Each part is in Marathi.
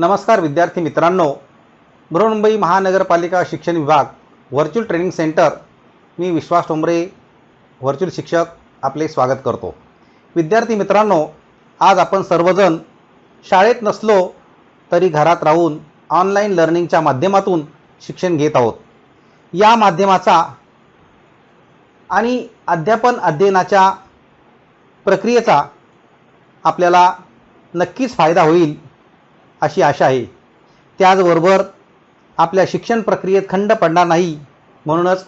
नमस्कार विद्यार्थी मित्रांनो. बृहन्मुंबई महानगरपालिका शिक्षण विभाग व्हर्च्युअल ट्रेनिंग सेंटर मी विश्वास टोंबरे व्हर्च्युअल शिक्षक आपले स्वागत करतो. विद्यार्थी मित्रांनो आज आपण सर्वजण शाळेत नसलो तरी घरात राहून ऑनलाईन लर्निंगच्या माध्यमातून शिक्षण घेत आहोत. या माध्यमाचा आणि अध्यापन अध्ययनाच्या प्रक्रियेचा आपल्याला नक्कीच फायदा होईल. अशी आशा आहे. त्याचबरोबर आपल्या शिक्षण प्रक्रियेत खंड पडणार नाही. म्हणूनच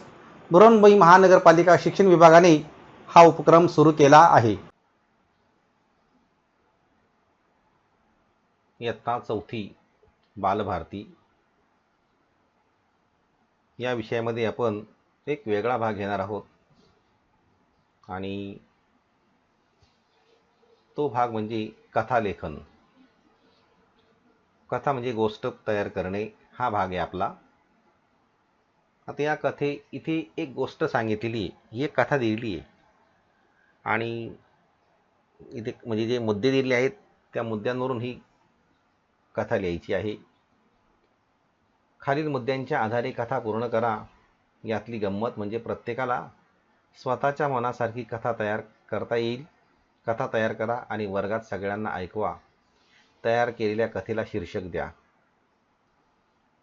बृहन्मुंबई महानगरपालिका शिक्षण विभागाने हा उपक्रम सुरू केला आहे. इयत्ता चौथी बालभारती. या विषयामध्ये आपण एक वेगळा भाग घेणार आहोत. आणि तो भाग म्हणजे कथालेखन. कथा म्हणजे गोष्ट तयार करणे हा भाग आहे आपला. आता या कथे इथे एक गोष्ट सांगितलेली आहे ही एक कथा दिलेली आहे. आणि इथे म्हणजे जे मुद्दे दिले आहेत त्या मुद्द्यांवरून ही कथा लिहायची आहे. खालील मुद्द्यांच्या आधारे कथा पूर्ण करा. यातली गंमत म्हणजे प्रत्येकाला स्वतःच्या मनासारखी कथा तयार करता येईल. कथा तयार करा आणि वर्गात सगळ्यांना ऐकवा. तयार केलेल्या कथेला शीर्षक द्या.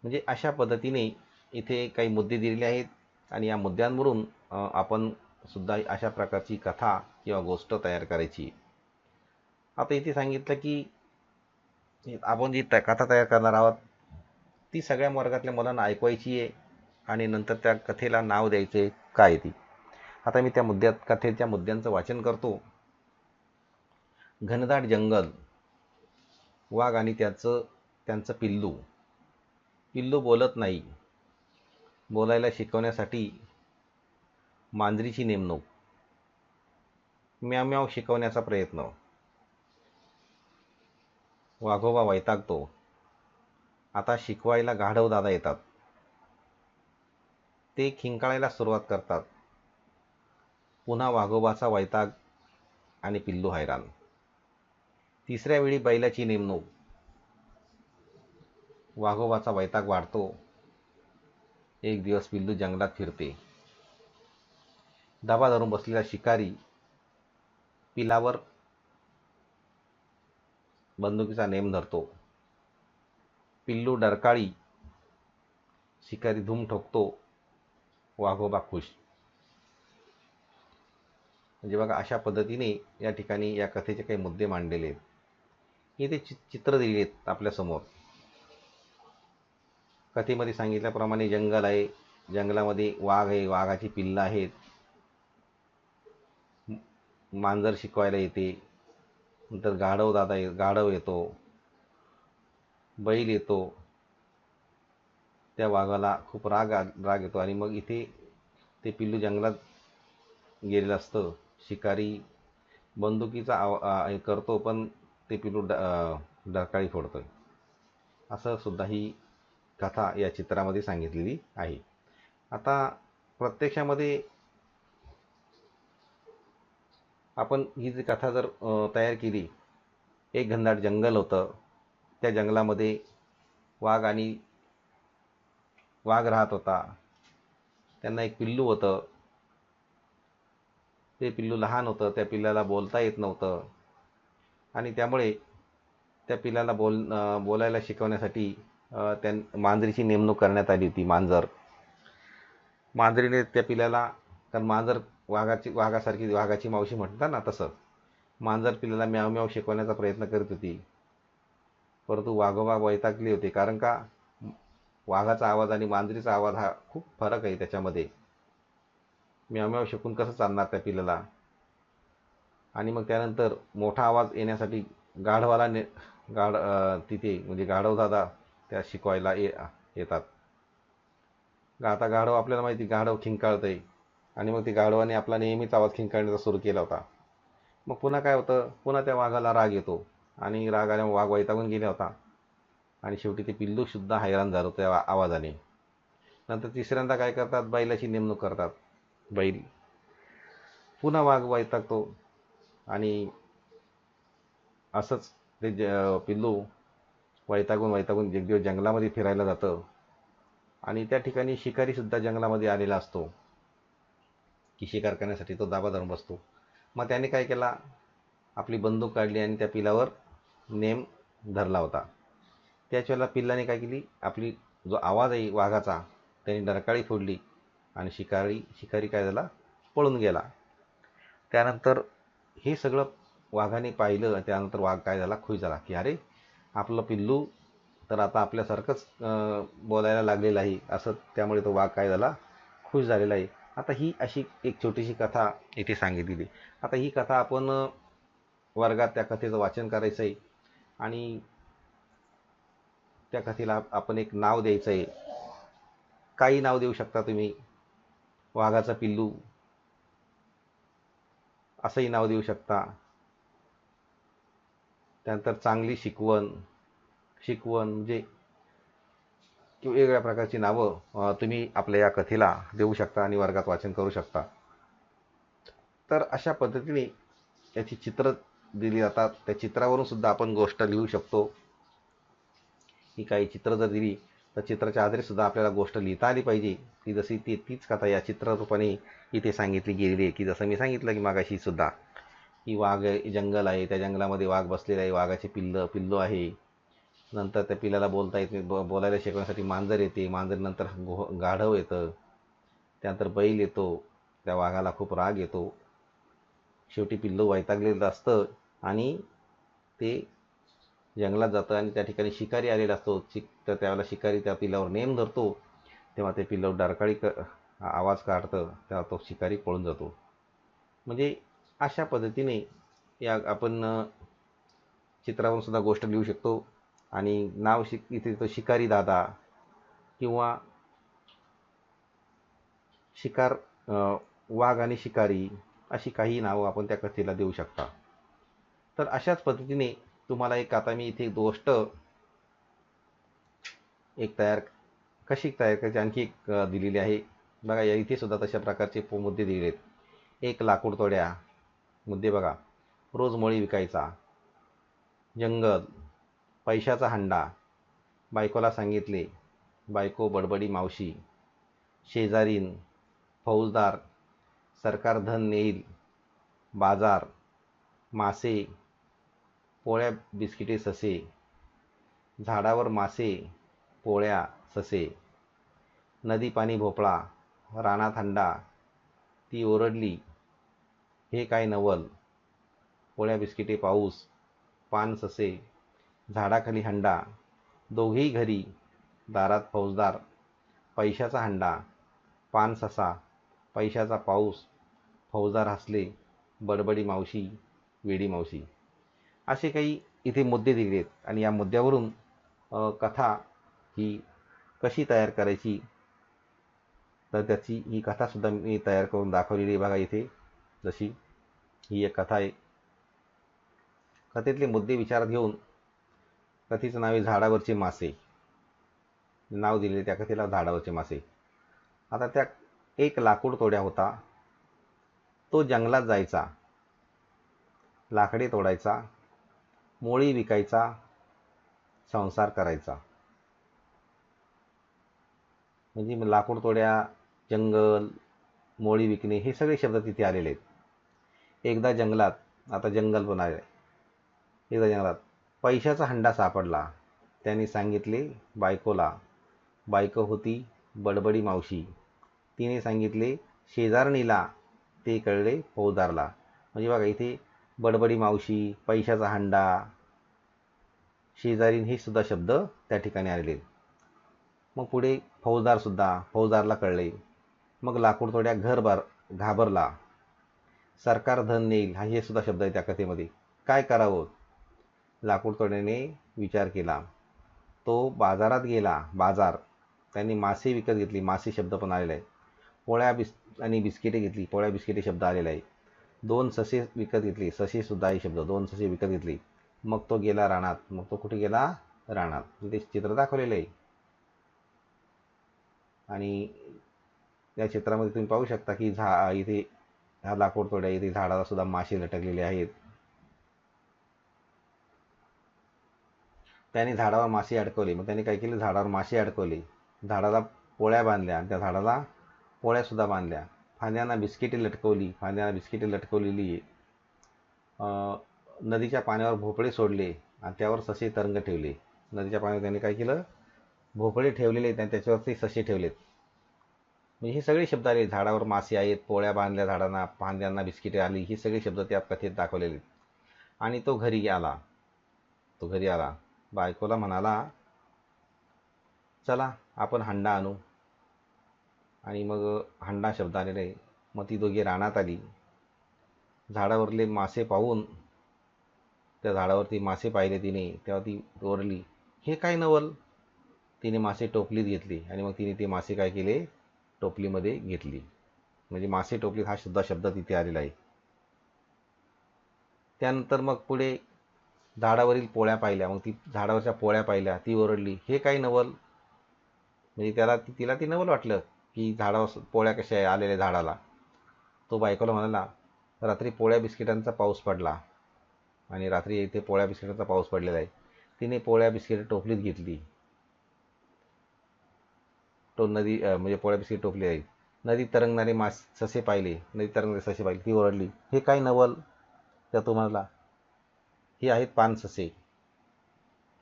म्हणजे अशा पद्धतीने इथे काही मुद्दे दिलेले आहेत आणि या मुद्द्यांवरून आपण सुद्धा अशा प्रकारची कथा किंवा गोष्ट तयार करायची. आता इथे सांगितलं की आपण जी त- कथा तयार करणार आहोत ती सगळ्या वर्गातल्या मुलांना ऐकवायची आहे आणि नंतर त्या कथेला नाव द्यायचं आहे काय ती. आता मी त्या मुद्द्यात कथेच्या मुद्द्यांचं वाचन करतो. घनदाट जंगल. वाघ आणि त्याचं त्यांचं पिल्लू. पिल्लू बोलत नाही. बोलायला शिकवण्यासाठी मांजरीची नेमणूक. म्याव म्याव शिकवण्याचा प्रयत्न. वाघोबा वैतागतो. आता शिकवायला गाढव दादा येतात. ते खिंकाळायला सुरुवात करतात. पुन्हा वाघोबाचा वैताग आणि पिल्लू हैराण. तिसऱ्या वेळी बैलाची नेमणूक. वाघोबाचा वैताग वाढतो. एक दिवस पिल्लू जंगलात फिरते. दबा धरून बसलेला शिकारी पिलावर बंदुकीचा नेम धरतो. पिल्लू डरकाळी शिकारी धूम ठोकतो. वाघोबा खुश. म्हणजे बघा अशा पद्धतीने या ठिकाणी या कथेचे काही मुद्दे मांडलेले आहेत. इथे चि चित्र दिले आहेत आपल्यासमोर कथेमध्ये सांगितल्याप्रमाणे जंगल आहे. जंगलामध्ये वाघ आहे. वाघाची पिल्लं आहेत. मांजर शिकवायला येते. नंतर गाढव दादा ये गाढव येतो. बैल येतो. त्या वाघाला खूप राग आ- राग येतो. आणि मग इथे ते पिल्लू जंगलात गेलेलं असतं. शिकारी बंदुकीचा आव हे करतो पण ते पिल्लू ड अं, डरकाळी फोडतं असं सुद्धा ही कथा या चित्रामध्ये सांगितलेली आहे. आता प्रत्यक्षामध्ये आपण ही जी कथा जर तयार केली एक घनदाट जंगल होतं. त्या जंगलामध्ये वाघ आणि वाघ राहत होता. त्यांना एक पिल्लू होतं. ते पिल्लू लहान होतं. त्या पिल्लाला बोलता येत नव्हतं. आणि त्यामुळे त्या पिलाला बोल बोलायला शिकवण्यासाठी त्या मांजरीची नेमणूक करण्यात आली होती मांजर. मांजरीने त्या पिल्लाला कारण मांजर वाघाची वाघासारखी वाघाची मावशी म्हणतात ना तसं मांजर पिल्लाला म्याव म्याव शिकवण्याचा प्रयत्न करीत होती. परंतु वाघोबा वैतागले होते कारण का वाघाचा आवाज आणि मांजरीचा आवाज हा खूप फरक आहे त्याच्यामध्ये. म्याव म्याव शिकून कसं चालणार त्या पिल्याला? आणि मग त्यानंतर मोठा आवाज येण्यासाठी गाढवाला ने गाढ तिथे म्हणजे गाढव दादा त्या शिकवायला ये येतात. आता गाढव आपल्याला माहिती गाढव खिंकाळतंय. आणि मग ते गाढवाने आपला नेहमीच आवाज खिंकाळण्याचा सुरू केला होता. मग पुन्हा काय होतं? पुन्हा त्या वाघाला राग येतो. आणि राग आल्यामुळे वाघ वैतागून गेला होता. आणि शेवटी ते पिल्लूसुद्धा हैराण झालं त्या आवाजाने. नंतर तिसऱ्यांदा काय करतात? बैलाची नेमणूक करतात. बैल. पुन्हा वाघ वैतागतो. आणि असंच ते ज पिल्लू वैतागून वैतागून एक दिवस जंगलामध्ये फिरायला जातं. आणि त्या ठिकाणी शिकारीसुद्धा जंगलामध्ये आलेला असतो. की शिकार करण्यासाठी तो दाबा धरून बसतो. मग त्याने काय केला? आपली बंदूक काढली आणि त्या पिलावर नेम धरला होता. त्याच वेळेला पिल्लाने काय केली? आपली जो आवाज आहे वाघाचा त्याने डरकाळी फोडली आणि शिकारी शिकारी काय झाला? पळून गेला. त्यानंतर हे सगळं वाघाने पाहिलं त्यानंतर वाघ काय झाला? खुश झाला की अरे आपलं पिल्लू तर आता आपल्यासारखंच बोलायला लागलेलं आहे. असं त्यामुळे तो वाघ काय झाला? खुश झालेला आहे. आता ही अशी एक छोटीशी कथा इथे सांगितलेली आता ही कथा आपण वर्गात त्या कथेचं वाचन करायचं आहे आणि त्या कथेला आपण एक नाव द्यायचं आहे. काही नाव देऊ शकता तुम्ही? वाघाचा पिल्लू असंही नाव देऊ शकता. त्यानंतर चांगली शिकवण. शिकवण म्हणजे किंवा वेगवेगळ्या प्रकारची नावं तुम्ही आपल्या या कथेला देऊ शकता आणि वर्गात वाचन करू शकता. तर अशा पद्धतीने याची चित्र दिली जातात. त्या चित्रावरून सुद्धा आपण गोष्ट लिहू शकतो. ही काही चित्र जर दिली तर चित्राच्या आधारे सुद्धा आपल्याला गोष्ट लिहिता आली पाहिजे. की जशी ती तीच कथा या चित्ररूपाने इथे सांगितली गेलेली आहे. की जसं मी सांगितलं की मागाशी सुद्धा की वाघ आहे, जंगल आहे त्या जंगलामध्ये वाघ बसलेला आहे वाघाचे पिल्लं पिल्लू आहे. नंतर त्या पिल्लाला बोलता येत नाही ब बोलायला शिकवण्यासाठी मांजर येते. मांजरीनंतर घो गाढव येतं. त्यानंतर बैल येतो. त्या वाघाला खूप राग येतो. शेवटी पिल्लू वैतागलेलं असतं आणि ते जंगलात जातं आणि त्या ठिकाणी शिकारी आलेला असतो. शिक तर त्यावेळेला शिकारी त्या पिल्लावर नेम धरतो. तेव्हा ते पिल्लू डारकाळी क आवाज काढतं. तेव्हा तो शिकारी पळून जातो. म्हणजे अशा पद्धतीने या आपण चित्रावरून सुद्धा गोष्ट लिहू शकतो. आणि नाव शिक इथे तो शिकारी दादा किंवा शिकार वाघ आणि शिकारी अशी काही नावं आपण त्या कथेला देऊ शकता. तर अशाच पद्धतीने तुम्हाला एक आता मी इथे एक गोष्ट एक तयार कशी तयार करायची? आणखी एक दिलेली आहे. बघा या इथे सुद्धा तशा प्रकारचे पो- मुद्दे दिलेले आहेत. एक लाकूड तोड्या. मुद्दे बघा. रोज मोळी विकायचा. जंगल. पैशाचा हंडा. बायकोला सांगितले बायको बडबडी मावशी. शेजारीन. फौजदार. सरकार धन नेईल. बाजार. मासे पोळ्या बिस्किटे ससे. झाडावर मासे पोळ्या ससे. नदी पाणी भोपळा रानात हंडा ती ओरडली हे काय नवल? पोळ्या बिस्किटे पाऊस पान ससे झाडाखाली हंडा दोघेही घरी दारात फौजदार पैशाचा हंडा पान ससा पैशाचा पाऊस फौजदार हसले बडबडी मावशी वेडी मावशी. असे काही इथे मुद्दे दिले आहेत. आणि या मुद्द्यावरून कथा ही कशी तयार करायची? तर त्याची ही कथासुद्धा मी तयार करून दाखवलेली आहे बघा इथे. जशी ही एक कथा आहे. कथेतले मुद्दे विचारात घेऊन कथेचं नाव आहे झाडावरचे मासे. नाव दिलेले त्या कथेला झाडावरचे मासे. आता त्या एक लाकूड तोड्या होता. तो जंगलात जायचा. लाकडे तोडायचा. मोळी विकायचा संसार करायचा. म्हणजे लाकूडतोड्या लाकूड तोड्या जंगल मोळी विकणे हे सगळे शब्द तिथे आलेले आहेत. एकदा जंगलात आता जंगल पण आहे. एकदा जंगलात पैशाचा हंडा सापडला. त्याने सांगितले बायकोला बायको होती बडबडी मावशी. तिने सांगितले शेजारणीला ते कळले फौजदारला म्हणजे बघा इथे बडबडी मावशी पैशाचा हंडा शेजारीन हे सुद्धा शब्द त्या ठिकाणी आलेले आहेत. मग पुढे फौजदारसुद्धा फौजदारला कळले. मग लाकूड तोड्या घर बार घाबरला. सरकार धन नेईल हा हे सुद्धा शब्द आहे त्या कथेमध्ये. काय करावं? लाकूडतोड्याने विचार केला. तो बाजारात गेला बाजार. त्यांनी मासे विकत घेतली मासे शब्द पण आलेला आहे पोळ्या बिस आणि बिस्किटे घेतली पोळ्या बिस्किटे शब्द आलेला आहे दोन ससे विकत घेतली. ससे सुद्धा शब्द. दोन ससे विकत घेतली. मग तो गेला रानात. मग तो कुठे गेला? रानात. ते चित्र दाखवलेलं आहे. आणि या चित्रामध्ये तुम्ही पाहू शकता की झा इथे ह्या लाकूड तोड्या इथे झाडाला सुद्धा मासे लटकलेले आहेत. त्याने झाडावर मासे अडकवले. मग त्याने काय केले? झाडावर मासे अडकवले. झाडाला पोळ्या बांधल्या आणि त्या झाडाला पोळ्यासुद्धा बांधल्या. फांद्यांना बिस्किटे लटकवली फांद्यांना बिस्किटे लटकवलेली. नदीच्या पाण्यावर भोपळे सोडले आणि त्यावर ससे तरंग ठेवले. नदीच्या पाण्यावर त्याने काय केलं? भोपळे ठेवलेले आहेत आणि त्याच्यावरती ससे ठेवलेत. म्हणजे हे सगळे शब्द आले. झाडावर मासे आहेत पोळ्या बांधल्या झाडांना फांद्यांना बिस्किटे आली. ही सगळे शब्द त्या कथेत दाखवलेले. आहेत आणि तो घरी आला. तो घरी आला. बायकोला म्हणाला चला आपण हंडा आणू. आणि मग हंडा शब्द आलेला आहे मग ती दोघी रानात आली. झाडावरले मासे पाहून त्या झाडावरती मासे पाहिले तिने. तेव्हा ती ओरली हे काय नवल? तिने मासे टोपलीत घेतली आणि मग तिने ते मासे काय केले? टोपलीमध्ये घेतली. म्हणजे मासे टोपलीत हा सुद्धा शब्द तिथे आलेला आहे. त्यानंतर मग पुढे झाडावरील पोळ्या पाहिल्या. मग ती झाडावरच्या पोळ्या पाहिल्या. ती ओरडली हे काय नवल? म्हणजे त्याला तिला ती नवल वाटलं. की झाडावर पोळ्या कशा आहे आलेल्या झाडाला. तो बायकोला म्हणाला रात्री पोळ्या बिस्किटांचा पाऊस पडला. आणि रात्री इथे पोळ्या बिस्किटांचा पाऊस पडलेला आहे. तिने पोळ्या बिस्किट टोपलीत घेतली. तो नदी म्हणजे पोळ्या बिस्किट टोपली आहे. नदी तरंगणारे मास ससे पाहिले. नदी तरंगणारे ससे पाहिले. ती ओरडली हे काय नवल? त्या तो म्हणाला हे आहेत पान ससे.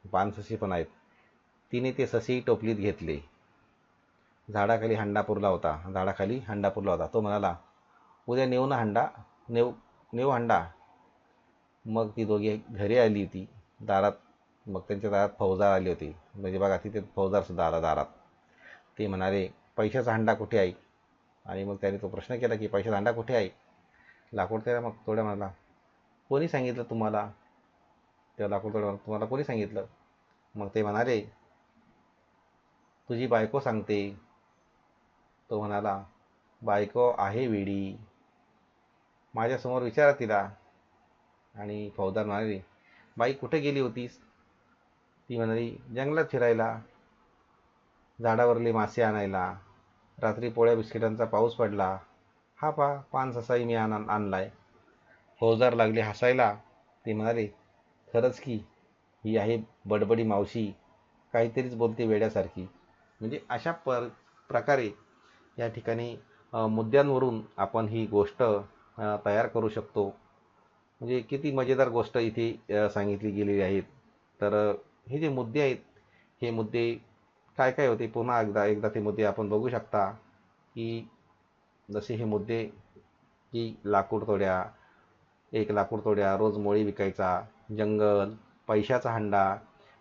पान ससे पण आहेत. तिने ते ससेही टोपलीत घेतले. झाडाखाली हंडा पुरला होता. झाडाखाली हंडा पुरला होता. तो म्हणाला उद्या नेऊ ना हंडा? नेऊ नेऊ हंडा? मग ती दोघी घरी आली होती. दारात मग त्यांच्या दारात फौजदार आली होती. म्हणजे बघा तिथे फौजदारसुद्धा आला दारात. ते म्हणाले पैशाचा हंडा कुठे आहे? आणि मग त्याने तो प्रश्न केला की पैशाचा हंडा कुठे आहे? लाकूड त्याला मग तोड्या म्हणाला कोणी सांगितलं तुम्हाला? त्या लाकूड तोड्या तुम्हाला कोणी सांगितलं? मग ते म्हणाले तुझी बायको सांगते. तो म्हणाला बायको आहे वेडी. माझ्यासमोर विचारा तिला. आणि फौजदार म्हणाले बाई कुठे गेली होतीस? ती म्हणाली जंगलात फिरायला. झाडावरले मासे आणायला. रात्री पोळ्या बिस्किटांचा पाऊस पडला. हा पा पान ससाई मी आण आणलाय. फौजदार लागले हसायला. ते म्हणाले खरंच की ही आहे बडबडी मावशी. काहीतरीच बोलते वेड्यासारखी. म्हणजे अशा पर प्रकारे या ठिकाणी मुद्द्यांवरून आपण ही गोष्ट तयार करू शकतो. म्हणजे किती मजेदार गोष्ट इथे सांगितली गेलेली आहेत तर हे जे मुद्दे आहेत हे मुद्दे काय काय होते? पुन्हा एकदा एकदा ते मुद्दे आपण बघू शकता की जसे हे मुद्दे की लाकूड तोड्या एक लाकूड तोड्या रोज मोळी विकायचा जंगल पैशाचा हंडा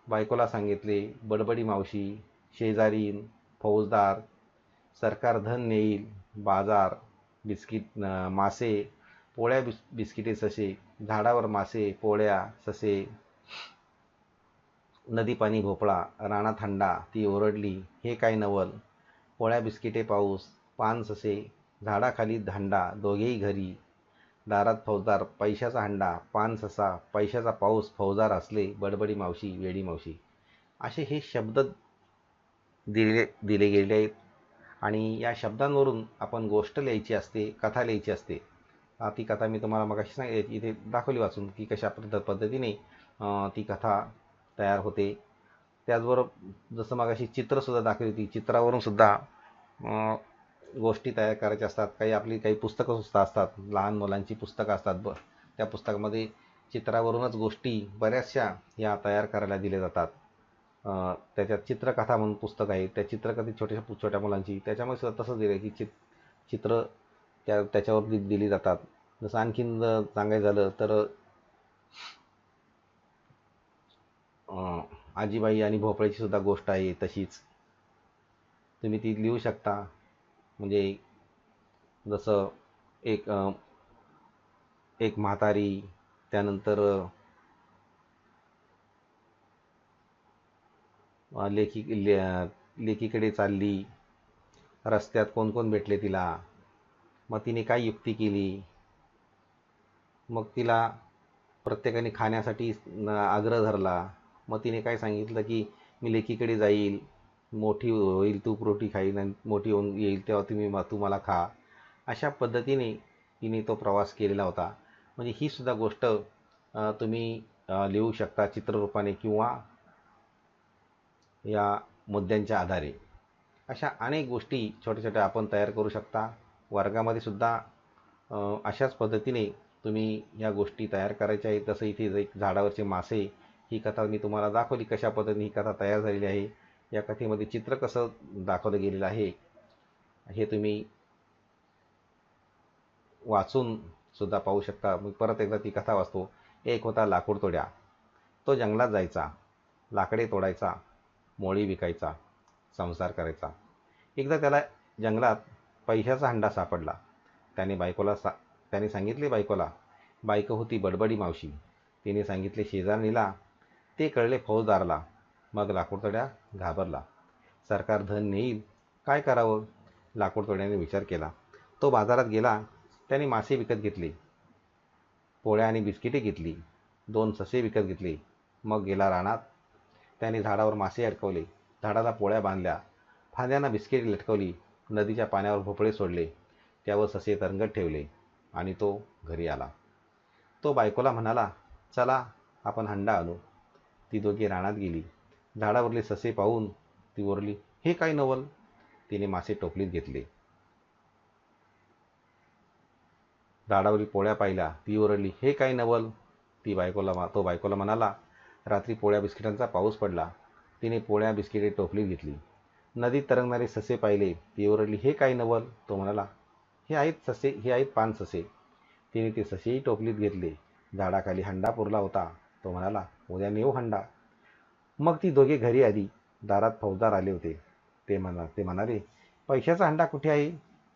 बायकोला सांगितले बडबडी मावशी शेजारीन फौजदार सरकार धन नेईल बाजार बिस्किट मासे पोळ्या बिस् बिस्किटे ससे झाडावर मासे पोळ्या ससे नदी पाणी भोपळा रानात थंडा ती ओरडली हे काय नवल? पोळ्या बिस्किटे पाऊस पान ससे झाडाखाली धांडा दोघेही घरी. दारात फौजदार पैशाचा हंडा पान ससा पैशाचा पाऊस फौजदार असले बडबडी मावशी वेडी मावशी. असे हे शब्द दिले दिले गेलेले आहेत. आणि या शब्दांवरून आपण गोष्ट लिहायची असते कथा लिहायची असते. ती कथा मी तुम्हाला मग सांग इथे दाखवली वाचून की कशा पद्धत पद्धतीने ती कथा तयार होते. त्याचबरोबर जसं मग अशी चित्रसुद्धा दाखवली होती चित्रावरून सुद्धा गोष्टी तयार करायच्या असतात. काही आपली काही पुस्तकं सुद्धा असतात. लहान मुलांची पुस्तकं असतात. ब त्या पुस्तकामध्ये चित्रावरूनच गोष्टी बऱ्याचशा या तयार करायला दिल्या जातात. त्याच्यात चित्रकथा म्हणून पुस्तक आहे त्या चित्रकथे छोट्या छोट्या मुलांची त्याच्यामध्ये सुद्धा तसंच दिलं आहे की चित चित्र त्या त्याच्यावर दि दिली जातात. जसं आणखीन सांगायचं झालं तर आजीबाई आणि भोपळ्याची सुद्धा गोष्ट आहे तशीच. तुम्ही ती लिहू शकता. म्हणजे जसं एक एक म्हातारी त्यानंतर लेखी ले लेखीकडे चालली. रस्त्यात कोण कोण भेटले तिला? मग तिने काय युक्ती केली? मग तिला प्रत्येकाने खाण्यासाठी आग्रह धरला. मग तिने काय सांगितलं की मी लेकीकडे जाईल. मोठी होईल तूप रोटी खाईल आणि मोठी होऊन येईल तेव्हा तुम्ही तू मला खा. अशा पद्धतीने तिने तो प्रवास केलेला होता. म्हणजे ही सुद्धा गोष्ट तुम्ही लिहू शकता चित्ररूपाने किंवा या मुद्द्यांच्या आधारे. अशा अनेक गोष्टी छोट्या छोट्या आपण तयार करू शकता. वर्गामध्ये सुद्धा अशाच पद्धतीने तुम्ही या गोष्टी तयार करायच्या आहेत. तसं इथे एक झाडावरचे मासे ही कथा मी तुम्हाला दाखवली कशा पद्धतीने ही कथा तयार झालेली आहे. या कथेमध्ये चित्र कसं दाखवलं गेलेलं आहे हे तुम्ही वाचून सुद्धा पाहू शकता. मी परत एकदा ती कथा वाचतो. एक होता लाकूड तोड्या. तो जंगलात जायचा लाकडे तोडायचा. मोळी विकायचा संसार करायचा. एकदा त्याला जंगलात पैशाचा हंडा सापडला. त्याने बायकोला सा त्याने सांगितले बायकोला बायको होती बडबडी मावशी. तिने सांगितले शेजारणीला ते कळले फौजदारला. मग लाकूडतोड्या घाबरला. सरकार धन नेईल काय करावं? लाकूडतोड्याने विचार केला. तो बाजारात गेला त्याने मासे विकत घेतले. पोळ्या आणि बिस्किटे घेतली. दोन ससे विकत घेतले. मग गेला रानात त्याने झाडावर मासे अडकवले. झाडाला पोळ्या बांधल्या. फांद्यांना बिस्किटे लटकवली. नदीच्या पाण्यावर भोपळे सोडले. त्यावर ससे तरंगत ठेवले. आणि तो घरी आला. तो बायकोला म्हणाला चला आपण हंडा आलो. ती दोघी रानात गेली. झाडावरले ससे पाहून ती ओरली हे काय नवल? तिने मासे टोपलीत घेतले. झाडावरील पोळ्या पाहिल्या. ती ओरडली हे काय नवल? ती बायकोला तो बायकोला म्हणाला रात्री पोळ्या बिस्किटांचा पाऊस पडला. तिने पोळ्या बिस्किटे टोपलीत घेतली. नदीत तरंगणारे ससे पाहिले. ती ओरडली हे काय नवल? तो म्हणाला हे आहेत ससे हे आहेत पान ससे. तिने ते ससेही टोपलीत घेतले. झाडाखाली हंडा पुरला होता. तो म्हणाला उद्या नेऊ हंडा. मग ती दोघे घरी आली. दारात फौजदार आले होते. ते म्हणा ते म्हणाले पैशाचा हंडा कुठे आहे?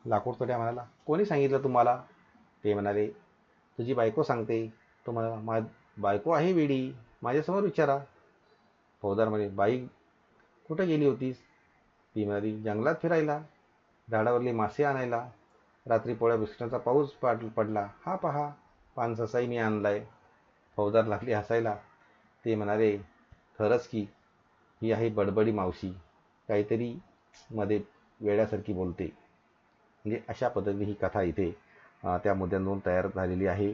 लाकूड तोड्या म्हणाला कोणी सांगितलं तुम्हाला? ते म्हणाले तुझी बायको सांगते. तो म्हणाला मा बायको आहे वेडी. माझ्यासमोर विचारा. फौजदार म्हणे बाई कुठं गेली होतीस? ती म्हणाली जंगलात फिरायला झाडावरली मासे आणायला रात्री पोळ्या बिस्किटांचा पाऊस पाड पडला. हा पहा पानससाय मी आणलाय. फौजदार लागली हसायला. ते म्हणाले खरंच की ही आहे बडबडी मावशी. काहीतरी मध्ये वेड्यासारखी बोलते. म्हणजे अशा पद्धतीने ही कथा इथे त्या मुद्द्यांवरून तयार झालेली आहे.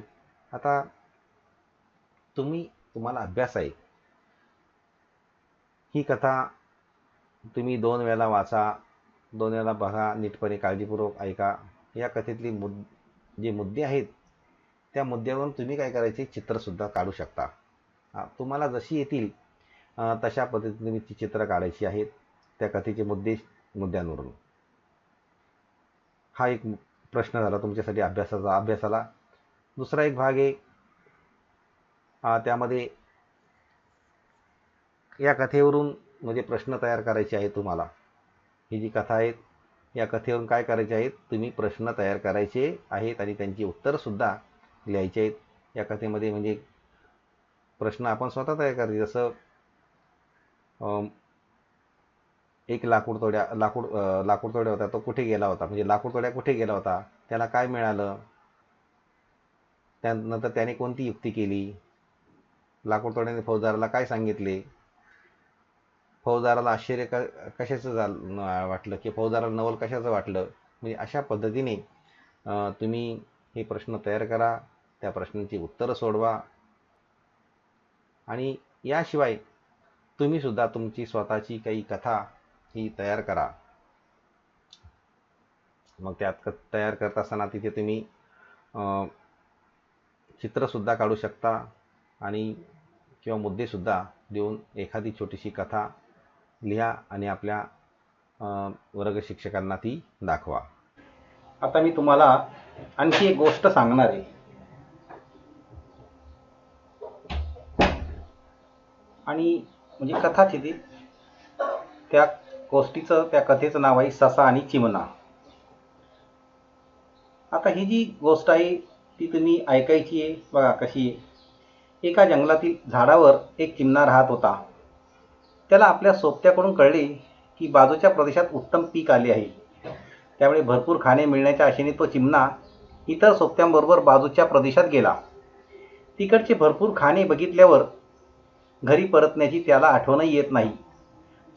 आता तुम्ही तुम्हाला अभ्यास आहे. ही कथा तुम्ही दोन वेळा वाचा दोन वेळा बघा नीटपणे काळजीपूर्वक ऐका. या कथेतली मुद जे मुद्दे आहेत त्या मुद्द्यावरून तुम्ही काय करायचे? चित्रसुद्धा काढू शकता. तुम्हाला जशी येतील तशा पद्धतीने तुम्ही ती चित्र काढायची आहेत त्या कथेचे मुद्दे मुद्द्यांवरून. हा एक प्रश्न झाला तुमच्यासाठी अभ्यासाचा अभ्यासाला. दुसरा एक भाग आहे त्यामध्ये या कथेवरून म्हणजे प्रश्न तयार करायचे आहेत तुम्हाला. ही जी कथा आहेत या कथेवरून काय करायचे आहेत तुम्ही प्रश्न तयार करायचे आहेत आणि त्यांची उत्तरंसुद्धा लिहायची आहेत. या कथेमध्ये म्हणजे प्रश्न आपण स्वतः तयार करायचे. जसं एक लाकूड तोड्या लाकूड लाकूड तोड्या होता तो कुठे गेला होता? म्हणजे लाकूड तोड्या कुठे गेला होता? त्याला काय मिळालं? त्यानंतर त्याने कोणती युक्ती केली? लाकूडतोड्याने फौजदाराला काय सांगितले? फौजदाराला आश्चर्य क कशाचं झालं वाटलं की फौजदाराला नवल कशाचं वाटलं? म्हणजे अशा पद्धतीने तुम्ही हे प्रश्न तयार करा त्या प्रश्नांची उत्तरं सोडवा. आणि याशिवाय तुम्हीसुद्धा तुमची स्वतःची काही कथा ही तयार करा. मग त्यात तयार करत असताना तिथे तुम्ही चित्रसुद्धा काढू शकता. आणि किंवा मुद्देसुद्धा देऊन एखादी छोटीशी कथा लिहा आणि आपल्या वर्ग शिक्षकांना ती दाखवा. आता मी तुम्हाला आणखी एक गोष्ट सांगणार आहे. आणि म्हणजे कथाच ती. त्या गोष्टीचं त्या कथेचं नाव आहे ससा आणि चिमणा. आता ही जी गोष्ट आहे ती तुम्ही ऐकायची आहे बघा कशी आहे. एका जंगलातील झाडावर एक चिमणा राहत होता. त्याला आपल्या सोबत्याकडून कळले की बाजूच्या प्रदेशात उत्तम पीक आले आहे. त्यामुळे भरपूर खाणे मिळण्याच्या आशेने तो चिमणा इतर सोबत्यांबरोबर बाजूच्या प्रदेशात गेला. तिकडचे भरपूर खाणे बघितल्यावर घरी परतण्याची त्याला आठवणही येत नाही.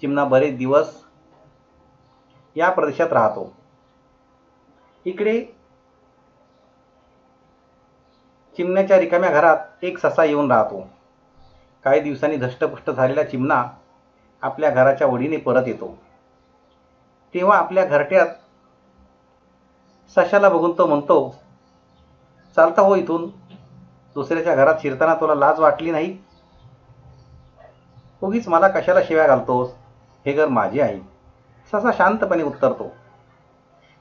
चिमणा बरेच दिवस या प्रदेशात राहतो. इकडे चिमण्याच्या रिकाम्या घरात एक ससा येऊन राहतो. काही दिवसांनी धष्टपुष्ट झालेला चिमणा आपल्या घराच्या ओढीने परत येतो. तेव्हा आपल्या घरट्यात सशाला बघून तो म्हणतो चालता हो इथून. दुसऱ्याच्या घरात शिरताना तुला लाज वाटली नाही? उगीच मला कशाला शिव्या घालतोस? हे घर माझे आहे. ससा शांतपणे उत्तरतो.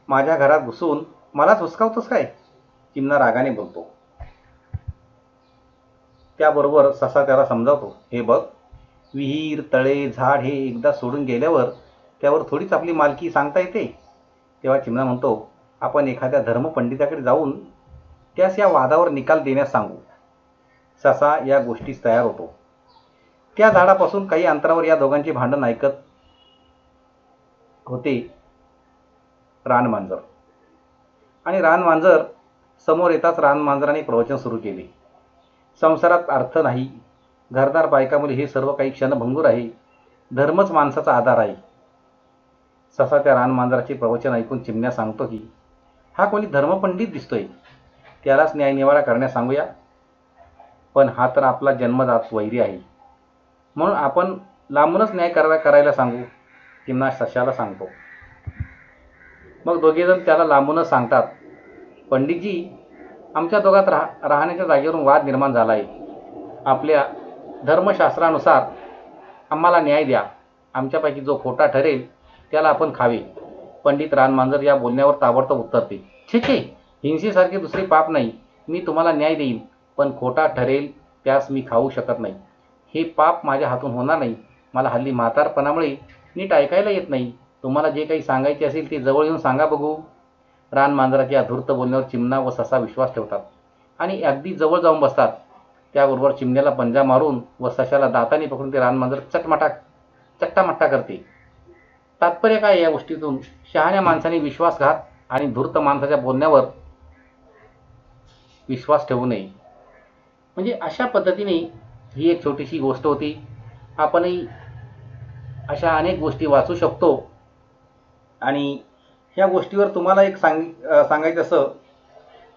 माझ्या घरात घुसून मलाच हुसकावतोस काय? चिमणा रागाने बोलतो. त्याबरोबर ससा त्याला समजावतो हे बघ विहीर तळे झाड हे एकदा सोडून गेल्यावर त्यावर थोडीच आपली मालकी सांगता येते. तेव्हा चिमणा म्हणतो आपण एखाद्या धर्मपंडिताकडे जाऊन त्यास या वादावर निकाल देण्यास सांगू. ससा या गोष्टीस तयार होतो. त्या झाडापासून काही अंतरावर या दोघांचे भांडण ऐकत होते रानमांजर आणि रानमांजर समोर येताच रानमांजराने प्रवचन सुरू केले. संसारात अर्थ नाही. घरदार बायकामुळे हे सर्व काही क्षणभंगूर आहे. धर्मच माणसाचा आधार आहे. ससा त्या रानमांजराचे प्रवचन ऐकून चिमण्या सांगतो की हा कोणी धर्मपंडित दिसतोय? त्यालाच न्यायनिवाडा करण्यास सांगूया. पण हा तर आपला जन्मजात वैरी आहे. म्हणून आपण लांबूनच न्याय करा करायला सांगू चिमणा सशाला सांगतो. मग दोघेजण त्याला लांबूनच सांगतात पंडितजी आमच्या दोघात राह राहण्याच्या जागेवरून वाद निर्माण झाला आहे आपल्या धर्मशास्त्रानुसार आम्हाला न्याय द्या. आमच्यापैकी जो खोटा ठरेल त्याला आपण खावे. पंडित रानमांजर या बोलण्यावर ताबडतोब उत्तरते ठीक आहे हिंसेसारखे दुसरे पाप नाही. मी तुम्हाला न्याय देईन. पण खोटा ठरेल त्यास मी खाऊ शकत नाही. हे पाप माझ्या हातून होणार नाही. मला हल्ली म्हातारपणामुळे नीट ऐकायला येत नाही. तुम्हाला जे काही सांगायचे असेल ते जवळ येऊन सांगा बघू. रान मांजराच्या धूर्त बोलण्यावर चिमणा व ससा विश्वास ठेवतात. आणि अगदी जवळ जाऊन बसतात. त्याबरोबर चिमण्याला पंजा मारून व सशाला दाताने पकडून ते रानमांजर चटमाटा चट्टामट्टा करते. तात्पर्य काय या गोष्टीतून? शहाण्या माणसाने विश्वासघात आणि धूर्त माणसाच्या बोलण्यावर विश्वास ठेवू नये. म्हणजे अशा पद्धतीने ही एक छोटीशी गोष्ट होती. आपणही अशा अनेक गोष्टी वाचू शकतो. आणि ह्या गोष्टीवर तुम्हाला एक सांग सांगायचं असं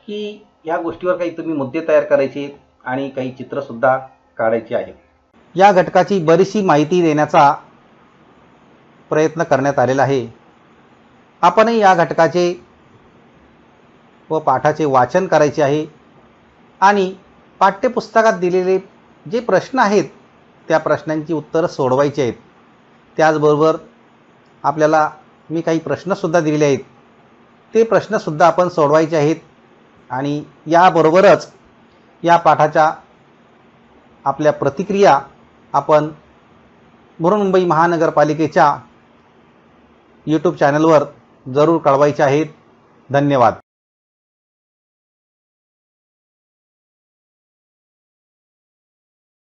की ह्या गोष्टीवर काही तुम्ही मुद्दे तयार करायचे आणि काही चित्रसुद्धा काढायची आहे या घटकाची बरीचशी माहिती देण्याचा प्रयत्न करण्यात आलेला आहे. आपणही या घटकाचे व पाठाचे वाचन करायचे आहे आणि पाठ्यपुस्तकात दिलेले जे प्रश्न आहेत त्या प्रश्नांची उत्तरं सोडवायची आहेत. त्याचबरोबर आपल्याला मी काही प्रश्नसुद्धा दिलेले आहेत. ते प्रश्नसुद्धा आपण सोडवायचे आहेत आणि याबरोबरच या पाठाच्या आपल्या प्रतिक्रिया आपण बृहन्मुंबई महानगरपालिकेच्या यूट्यूब चॅनलवर जरूर कळवायच्या आहेत. धन्यवाद.